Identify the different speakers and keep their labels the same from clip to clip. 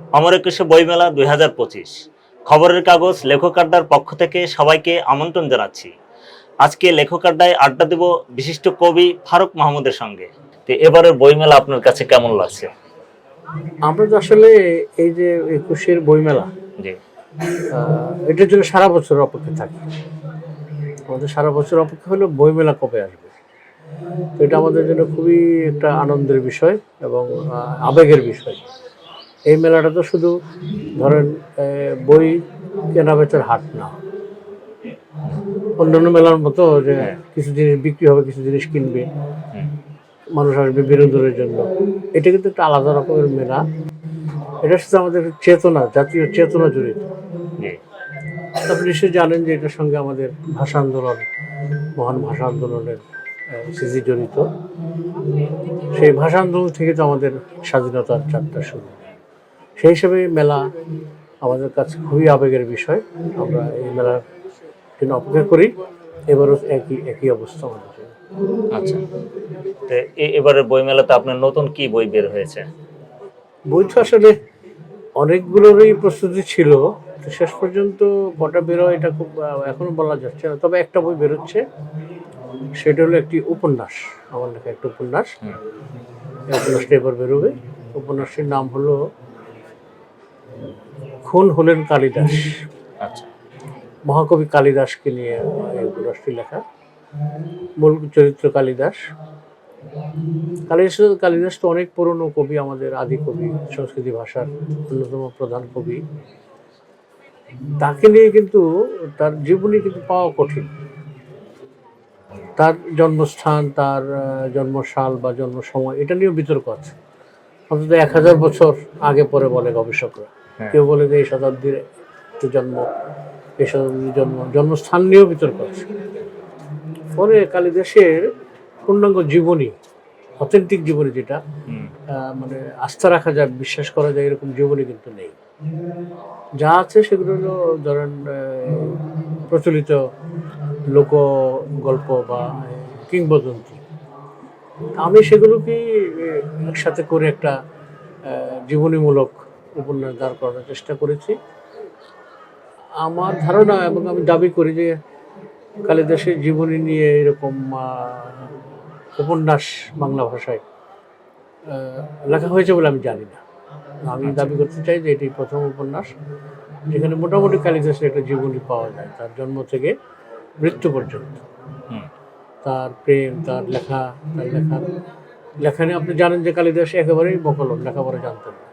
Speaker 1: অমর একুশে বইমেলা দুই হাজার পঁচিশ। খবরের কাগজ লেখক আড্ডার পক্ষ থেকে সবাইকে আমন্ত্রণ জানাচ্ছি। আজকে লেখক আড্ডায় আড্ডা দেব বিশিষ্ট কবি ফারুক মাহমুদের সঙ্গে। তো এবারের বইমেলা আপনার কাছে কেমন লাগছে?
Speaker 2: আমরা তো আসলে এই যে একুশের বইমেলা
Speaker 1: জি।
Speaker 2: এটার জন্য সারা বছর অপেক্ষা থাকি। আমাদের সারা বছর অপেক্ষা হলো বইমেলা কবে আসবে। তো এটা আমাদের জন্য খুবই একটা আনন্দের বিষয় এবং আবেগের বিষয়। এই মেলাটা তো শুধু ধরেন বই কেনা বেচার হাট না। অন্যান্য মেলার মতো যে কিছু জিনিস বিক্রি হবে কিছু জিনিস কিনবে মানুষ আসবে বিনোদনের জন্য। এটা কিন্তু একটা আলাদা রকমের মেলা। এটার সাথে আমাদের চেতনা জাতীয় চেতনা জড়িত। আপনি নিশ্চয়ই জানেন যে এটার সঙ্গে আমাদের ভাষা আন্দোলন মহান ভাষা আন্দোলনের স্মৃতি জড়িত। সেই ভাষা আন্দোলন থেকে তো আমাদের স্বাধীনতার যাত্রা শুরু। সেই হিসেবে মেলা আমাদের কাছে খুবই আবেগের বিষয়। আমরা এই মেলার জন্য অপেক্ষা করি। এবারও একই একই অবস্থা আমাদের
Speaker 1: আচ্ছা। তো এবারের বইমেলাতে আপনার নতুন কি বই বের হয়েছে?
Speaker 2: বই তো আসলে অনেকগুলোরই প্রস্তুতি ছিল। তো শেষ পর্যন্ত কটা বেরোয় এটা খুব এখনও বলা যাচ্ছে না। তবে একটা বই বেরোচ্ছে। সেটা হলো একটি উপন্যাস। আমার লেখা একটা উপন্যাস। উপন্যাসটা এবার বেরোবে। উপন্যাসটির নাম হলো খুন হলেন কালিদাস।
Speaker 1: আচ্ছা।
Speaker 2: মহাকবি কালিদাসকে নিয়ে এই উপন্যাসটি লেখা। মূল চরিত্র কালিদাস। কালিদাস কালিদাস তো অনেক পুরনো কবি আমাদের আদি কবি সংস্কৃতি ভাষার অন্যতম প্রধান কবি। তাকে নিয়ে কিন্তু তার জীবনী কিন্তু পাওয়া কঠিন। তার জন্মস্থান তার জন্মসাল বা জন্ম সময় এটা নিয়েও বিতর্ক আছে। অন্তত এক হাজার বছর আগে পরে বলে গবেষকরা। কেউ বলে যে এই শতাব্দীর জন্ম এই শতাব্দীর জন্ম জন্মস্থান নিয়েও বিতর্ক আছে। ফলে কালিদাসের পূর্ণাঙ্গ জীবনী অথেন্টিক জীবনী যেটা মানে আস্থা রাখা যায় বিশ্বাস করা যায় এরকম জীবনী কিন্তু নেই। যা আছে সেগুলো হলো ধরেন প্রচলিত লোক গল্প বা কিংবদন্তি। আমি সেগুলোকে একসাথে করে একটা জীবনীমূলক উপন্যাস দাঁড় করানোর চেষ্টা করেছি। আমার ধারণা এবং আমি দাবি করি যে কালিদাসের জীবনী নিয়ে এরকম উপন্যাস বাংলা ভাষায় লেখা হয়েছে বলে আমি জানি না। আমি দাবি করতে চাই যে এটি প্রথম উপন্যাস যেখানে মোটামুটি কালিদাসের একটা জীবনী পাওয়া যায়। তার জন্ম থেকে মৃত্যু পর্যন্ত। তার প্রেম তার লেখা তার লেখা। নিয়ে আপনি জানেন যে কালিদাস একেবারেই বকল লেখাপড়া জানতেন না।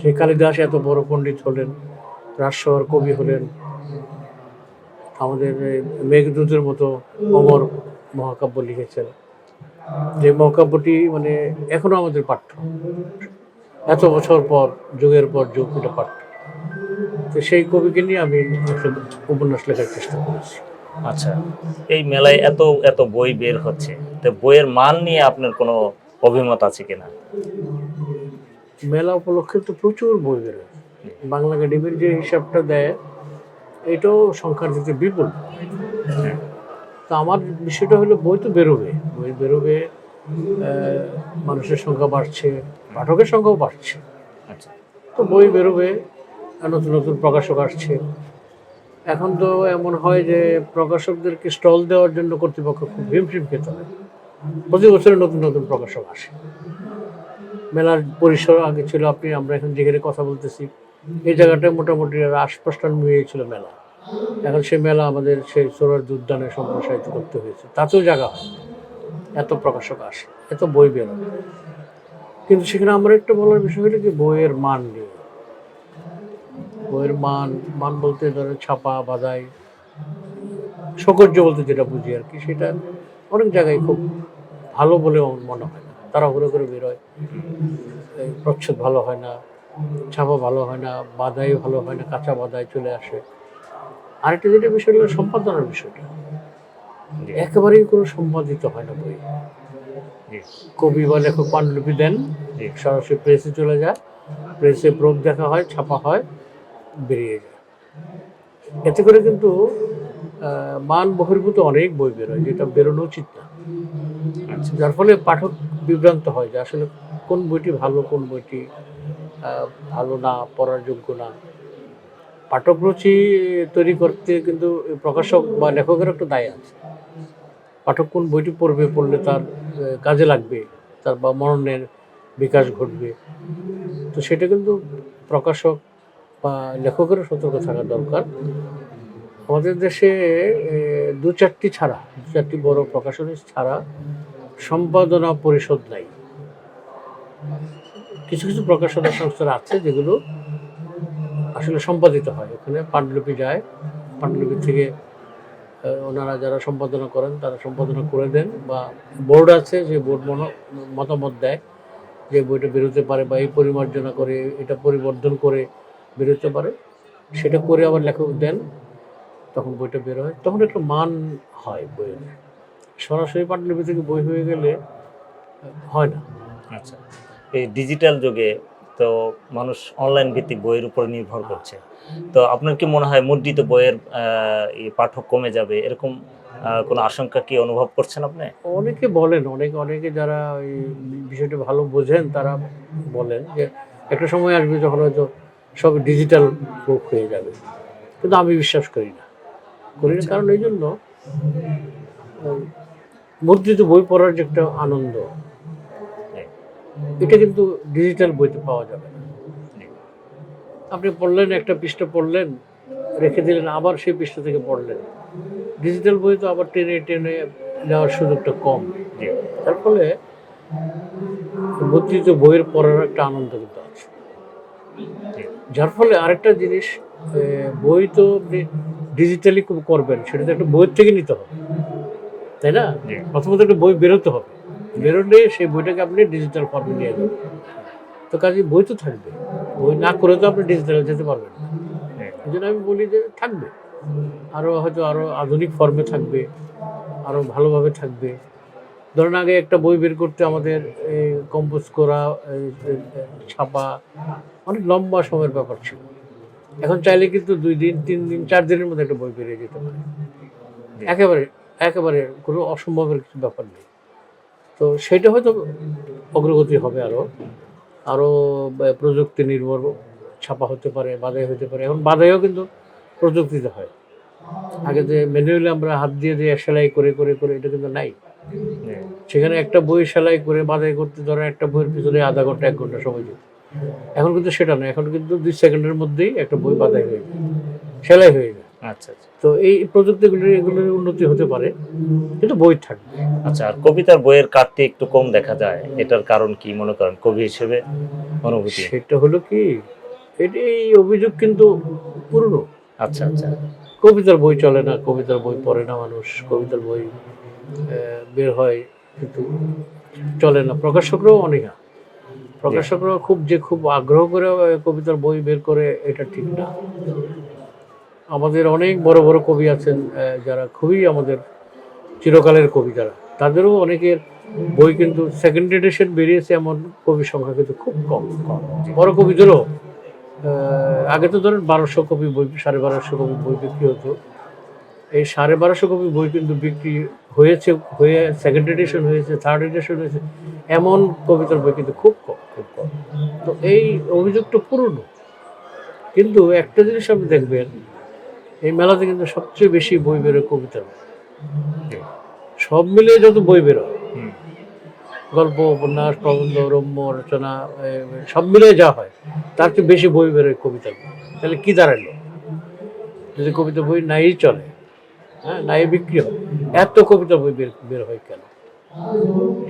Speaker 2: সেই কালিদাস এত বড় পণ্ডিত হলেন রাজশহর কবি হলেন, আমাদের মেঘদূতের মতো অমর মহাকাব্য লিখেছেন। যে মহাকাব্যটি মানে এখনও আমাদের পাঠ্য। এত বছর পর, যুগের পর যুগ, এটা পাঠ্য। তো সেই কবিকে নিয়ে আমি উপন্যাস লেখার চেষ্টা করেছি।
Speaker 1: আচ্ছা এই মেলায় এত এত বই বের হচ্ছে, তো বইয়ের মান নিয়ে আপনার কোনো অভিমত আছে কিনা?
Speaker 2: মেলা উপলক্ষে তো প্রচুর বই বেরোয়। বাংলা একাডেমির যে হিসাবটা দেয় এটাও সংখ্যার দিকে বিপুল।
Speaker 1: হ্যাঁ,
Speaker 2: তো আমার বিষয়টা হলো বই তো বেরোবে। বই বেরোবে মানুষের সংখ্যা বাড়ছে পাঠকের সংখ্যাও বাড়ছে।
Speaker 1: আচ্ছা।
Speaker 2: তো বই বেরোবে নতুন নতুন প্রকাশক আসছে। এখন তো এমন হয় যে প্রকাশকদেরকে স্টল দেওয়ার জন্য কর্তৃপক্ষ খুব হিমশিম খেতে হয়। প্রতি বছরে নতুন নতুন প্রকাশক আসে। মেলার পরিসর আগে ছিল, আপনি, আমরা এখন যেখানে কথা বলতেছি, এই জায়গাটায় মোটামুটি আশপাশ টান মিলিয়ে ছিল মেলা। এখন সেই মেলা আমাদের সেই সোরার উদ্যানে সম্প্রসারিত করতে হয়েছে। তাতেও জায়গা হয় এত প্রকাশক আসে, এত বই বেরোয় কিন্তু সেখানে আমরা একটা বলার বিষয় হলো যে বইয়ের মান নিয়ে। বইয়ের মান মান বলতে ধরেন ছাপা বাদাই সকর্য বলতে যেটা বুঝি আর কি, সেটা অনেক জায়গায় খুব ভালো বলে মনে হয় ঘুরে করে বেরোয়। প্রচ্ছদ ভালো হয় না ছাপা ভালো হয় না বাদাই ভালো হয় না কাঁচা বাদাই চলে আসে। আরেকটা যেটা বিষয় হলো সম্পাদনার বিষয়টা। একেবারেই কোনো সম্পাদিত হয় না বই। কবি বা লেখক পাণ্ডুলিপি দেন। সরাসরি প্রেসে চলে যায় প্রেসে প্রোপ দেখা হয় ছাপা হয় বেরিয়ে যায়। এতে করে কিন্তু মান বহির্ভূত অনেক বই বেরোয় যেটা বেরোনো উচিত না
Speaker 1: আচ্ছা।
Speaker 2: যার ফলে পাঠক বিভ্রান্ত হয় যে আসলে কোন বইটি ভালো, কোন বইটি ভালো না, পড়ার যোগ্য না। পাঠক রুচি তৈরি করতে কিন্তু প্রকাশক বা লেখকের একটা দায় আছে। পাঠক কোন বইটি পড়বে, পড়লে তার কাজে লাগবে, তার বা মননের বিকাশ ঘটবে। তো সেটা কিন্তু প্রকাশক বা লেখকেরও সতর্ক থাকা দরকার। আমাদের দেশে দু চারটি ছাড়া দু চারটি বড় প্রকাশনী ছাড়া সম্পাদনা পরিষদ নাই। কিছু কিছু প্রকাশনা সংস্থা আছে যেগুলো আসলে সম্পাদিত হয়। ওখানে পাণ্ডুলিপি যায়। পাণ্ডুলিপি থেকে ওনারা যারা সম্পাদনা করেন, তারা সম্পাদনা করে দেন বা বোর্ড আছে যে বোর্ড মতামত দেয় যে বইটা বেরোতে পারে বা এই পরিমার্জনা করে, এটা পরিবর্ধন করে বেরোতে পারে। সেটা করে আবার লেখক দেন। তখন বইটা বের হয়। তখন একটা মান হয় বইয়ের। সরাসরি পাণ্ডুলিপি থেকে বই হয়ে গেলে হয় না?
Speaker 1: আচ্ছা। এই ডিজিটাল যুগে তো মানুষ অনলাইন ভিত্তিক বইয়ের উপর নির্ভর করছে। তো আপনার কি মনে হয় মুদ্রিত বইয়ের এই পাঠক কমে যাবে? এরকম কোনো আশঙ্কা কি অনুভব করছেন আপনি?
Speaker 2: অনেকে বলেন অনেকে অনেকে যারা ওই বিষয়টা ভালো বোঝেন তারা বলেন যে একটা সময় আসবে যখন হয়তো সব ডিজিটাল বুক হয়ে যাবে। কিন্তু আমি বিশ্বাস করি না। করি না কারণ এই জন্য মুদ্রিত বই পড়ার যে একটা আনন্দ এটা কিন্তু ডিজিটাল বইতে পাওয়া যাবে না। আপনি পড়লেন একটা পৃষ্ঠা পড়লেন রেখে দিলেন আবার সেই পৃষ্ঠা থেকে পড়লেন। ডিজিটাল বই তো আবার টেনে টেনে নেওয়ার সুযোগটা কম। তার ফলে মুদ্রিত বইয়ের পড়ার একটা আনন্দ কিন্তু আছে। যার ফলে আরেকটা জিনিস বই তো আপনি ডিজিটালি করবেন সেটা তো একটা বইয়ের থেকে নিতে হবে। তাই না? প্রথমত একটা বই বেরোতে হবে। বেরোলে সেই বইটাকে আপনি ডিজিটাল ফর্মে নিয়ে যাবেন তো কাজে বই তো থাকবে। বই না করে তো আপনি ডিজিটালে যেতে পারবেন না। এই জন্য আমি বলি যে থাকবে। আরও হয়তো আরও আধুনিক ফর্মে থাকবে আরও ভালোভাবে থাকবে। ধরুন আগে একটা বই বের করতে আমাদের কম্পোজ করা ছাপা অনেক লম্বা সময়ের ব্যাপার ছিল। এখন চাইলে কিন্তু দুই দিন তিন দিন চার দিনের মধ্যে একটা বই বেরিয়ে যেতে পারে। একেবারে একেবারে কোনো অসম্ভবের কিছু ব্যাপার নেই। তো সেটা হয়তো অগ্রগতি হবে আরও আরও প্রযুক্তি নির্ভর ছাপা হতে পারে বাদাই হতে পারে। এখন বাদাইও কিন্তু প্রযুক্তিতে হয়। আগে যে ম্যানুয়ালি আমরা হাত দিয়ে দিয়ে সেলাই করে করে করে, এটা কিন্তু নাই। সেখানে একটা বই সেলাই করে বাদাই করতে ধরেন একটা বইয়ের পিছনে আধা ঘণ্টা, এক ঘণ্টা সময় যেত এখন কিন্তু সেটা নয় এখন কিন্তু দুই সেকেন্ডের মধ্যেই একটা বই বাদাই হয়ে যায় সেলাই হয়ে যায়
Speaker 1: আচ্ছা আচ্ছা।
Speaker 2: তো এই প্রযুক্তিগুলির এগুলোর উন্নতি হতে পারে কিন্তু বই থাকবে।
Speaker 1: আচ্ছা আর কবিতার বইয়ের কাটতে একটু কম দেখা যায় এটার কারণ কি মনে করেন কবি হিসেবে অনুভূতি?
Speaker 2: সেটা হলো কি এটি এই অভিযোগ কিন্তু পুরনো।
Speaker 1: আচ্ছা আচ্ছা।
Speaker 2: কবিতার বই চলে না কবিতার বই পড়ে না মানুষ কবিতার বই বের হয় কিন্তু চলে না। প্রকাশকরাও অনেকা প্রকাশকরাও খুব যে খুব আগ্রহ করে কবিতার বই বের করে এটা ঠিক না। আমাদের অনেক বড় বড় কবি আছেন যারা খুবই আমাদের চিরকালের কবি যারা। তাদেরও অনেকের বই কিন্তু সেকেন্ড এডিশন বেরিয়েছে, এমন কবির সংখ্যা কিন্তু খুব কম। বড় কবিদেরও আগে তো ধরেন বারোশো কপি বই, সাড়ে বারোশো কপি বই বিক্রি হতো। এই সাড়ে বারোশো কপি বই কিন্তু বিক্রি হয়েছে, হয়ে সেকেন্ড এডিশন হয়েছে থার্ড এডিশন হয়েছে, এমন কবিতার বই কিন্তু খুব কম খুব কম। তো এই অভিযোগটা পুরনো। কিন্তু একটা জিনিস আপনি দেখবেন এই মেলাতে কিন্তু সবচেয়ে বেশি বই বেরোয়।
Speaker 1: জি।
Speaker 2: সব মিলিয়ে যত বই বেরোয়। গল্প উপন্যাস প্রবন্ধ রম্য রচনা সব মিলিয়ে যা হয় তার চেয়ে বেশি বই বেরোয় কবিতা তাহলে কি দাঁড়াল যদি কবিতা বই নাই চলে হ্যাঁ নাই বিক্রি হয় এত কবিতা বই বের বের হয় কেন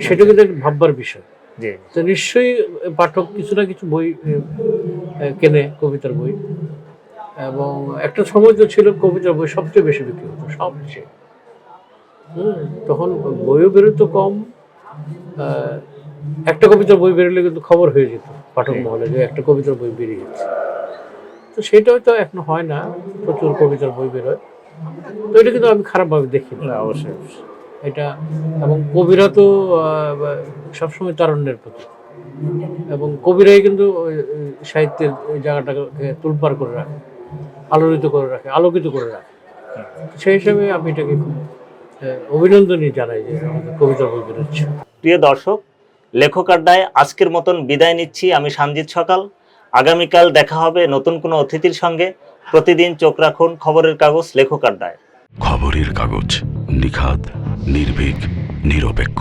Speaker 2: সেটা কিন্তু একটা ভাববার বিষয় তো নিশ্চয়ই পাঠক কিছু না কিছু বই কেনে কবিতার বই এবং একটা সময় তো ছিল কবিতার বই সবচেয়ে বেশি বিক্রি হতো সবচেয়ে। হুম তখন বইও বেরোতো কম একটা কবিতার বই বেরোলে কিন্তু খবর হয়ে যেত পাঠক মহলে যে একটা কবিতার বই বেরিয়ে গেছে। তো সেটা হয়তো এখন হয় না প্রচুর কবিতার বই বেরোয়। তো এটা কিন্তু আমি খারাপভাবে দেখি না
Speaker 1: অবশ্যই অবশ্যই।
Speaker 2: এটা এবং কবিরা তো সবসময় তারণ্যের প্রতি এবং কবিরাই কিন্তু সাহিত্যের জায়গাটাকে তুলপার করে রাখে। আলোড়িত করে রাখে আলোকিত করে রাখে। সেই হিসেবে আমি এটাকে খুব অভিনন্দনই জানাই যে আমাদের কবিতা বই বেরোচ্ছে
Speaker 1: প্রিয় দর্শক লেখক আড্ডায় আজকের মতন বিদায় নিচ্ছি আমি সঞ্জিত সকাল। আগামীকাল দেখা হবে নতুন কোনো অতিথির সঙ্গে। প্রতিদিন চোখ রাখুন খবরের কাগজ লেখক আড্ডায়।
Speaker 3: খবরের কাগজ নিখাত নির্ভীক নিরপেক্ষ।